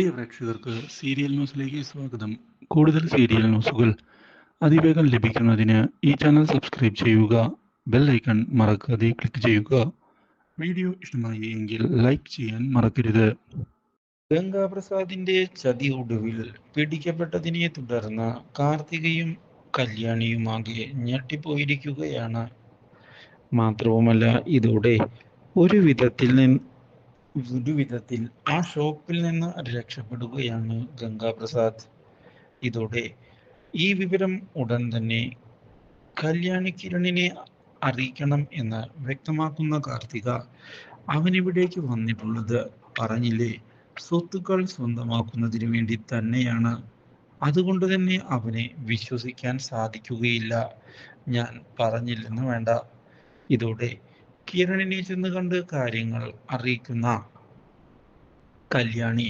പ്രിയ പ്രേക്ഷകർക്ക് സീരിയൽ ന്യൂസിലേക്ക് സ്വാഗതം. കൂടുതൽ സീരിയൽ ന്യൂസുകൾ അതിവേഗം ലഭിക്കുന്നതിന് ഈ ചാനൽ സബ്സ്ക്രൈബ് ചെയ്യുക ബെൽ ഐക്കൺ മറക്കാതെ ക്ലിക്ക് ചെയ്യുക. വീഡിയോ ഇഷ്ടമായി എങ്കിൽ ലൈക്ക് ചെയ്യാൻ മറക്കരുത്. ഗംഗാപ്രസാദിന്റെ ചതി ഒടുവിൽ പിടിക്കപ്പെട്ടതിനെ തുടർന്ന് കാർത്തികയും കല്യാണിയുമാകെ ഞെട്ടിപ്പോയിരിക്കുകയാണ്. മാത്രവുമല്ല ഇതോടെ ഒരു വിധത്തിൽ നിന്ന് ഒരു വിധത്തിൽ ആ ഷോപ്പിൽ നിന്ന് രക്ഷപ്പെടുകയാണ് ഗംഗാപ്രസാദ്. ഇതോടെ ഈ വിവരം ഉടൻ തന്നെ കല്യാണി കിരണിനെ അറിയിക്കണം എന്ന് വ്യക്തമാക്കുന്ന കാർത്തിക അവനിവിടേക്ക് വന്നിട്ടുള്ളത് പറഞ്ഞില്ലേ? സ്വത്തുക്കൾ സ്വന്തമാക്കുന്നതിന് വേണ്ടി തന്നെയാണ്. അതുകൊണ്ട് തന്നെ അവനെ വിശ്വസിക്കാൻ സാധിക്കുകയില്ല. ഞാൻ പറഞ്ഞില്ലെന്ന് വേണ്ട. ഇതോടെ കിരണിനെ ചെന്ന് കണ്ട് കാര്യങ്ങൾ അറിയിക്കുന്ന കല്യാണി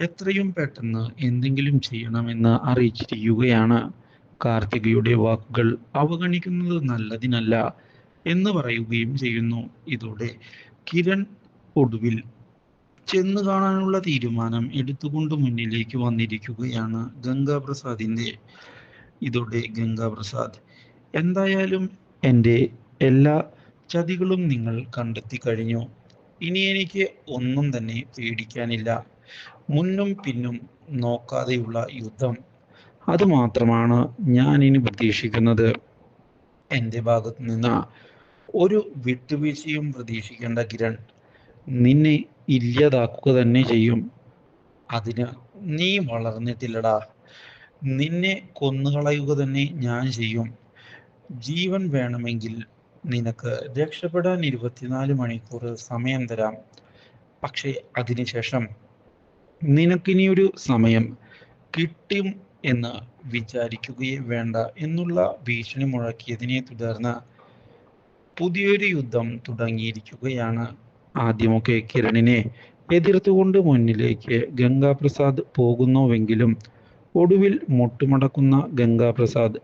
എത്രയും പെട്ടെന്ന് എന്തെങ്കിലും ചെയ്യണമെന്ന് അറിയിച്ചിരിക്കുകയാണ്. കാർത്തികയുടെ വാക്കുകൾ അവഗണിക്കുന്നത് നല്ലതിനല്ല എന്ന് പറയുകയും ചെയ്യുന്നു. ഇതോടെ കിരൺ ഒടുവിൽ ചെന്ന് കാണാനുള്ള തീരുമാനം എടുത്തുകൊണ്ട് മുന്നിലേക്ക് വന്നിരിക്കുകയാണ് ഗംഗാപ്രസാദിന്റെ. ഇതോടെ ഗംഗാപ്രസാദ് എന്തായാലും എന്റെ എല്ലാ ചതികളും നിങ്ങൾ കണ്ടെത്തി കഴിഞ്ഞു. ഇനി എനിക്ക് ഒന്നും തന്നെ പേടിക്കാനില്ല. മുന്നും പിന്നും നോക്കാതെയുള്ള യുദ്ധം. അത് മാത്രമാണ് ഞാൻ ഇനി പ്രതീക്ഷിക്കുന്നത്. എന്റെ ഭാഗത്തു നിന്ന് ഒരു വിട്ടുവീഴ്ചയും പ്രതീക്ഷിക്കേണ്ട കിരൺ നിന്നെ ഇല്ലാതാക്കുക തന്നെ ചെയ്യും. അതിന് നീ വളർന്നിട്ടില്ലടാ. നിന്നെ കൊന്നുകളയുക തന്നെ ഞാൻ ചെയ്യും. ജീവൻ വേണമെങ്കിൽ നിനക്ക് രക്ഷപ്പെടാൻ ഇരുപത്തിനാല് മണിക്കൂർ സമയം തരാം. പക്ഷേ അതിനുശേഷം നിനക്കിനിയൊരു സമയം കിട്ടും എന്ന് വിചാരിക്കുകയും വേണ്ട എന്നുള്ള ഭീഷണി മുഴക്കിയതിനെ തുടർന്ന് പുതിയൊരു യുദ്ധം തുടങ്ങിയിരിക്കുകയാണ്. ആദ്യമൊക്കെ കിരണിനെ എതിർത്തുകൊണ്ട് മുന്നിലേക്ക് ഗംഗാപ്രസാദ് പോകുന്നുവെങ്കിലും ഒടുവിൽ മുട്ടുമടക്കുന്ന ഗംഗാപ്രസാദ്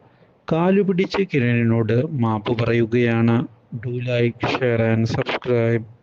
കാലുപിടിച്ച് കിരണിനോട് മാപ്പ് പറയുകയാണ്. Do like share and subscribe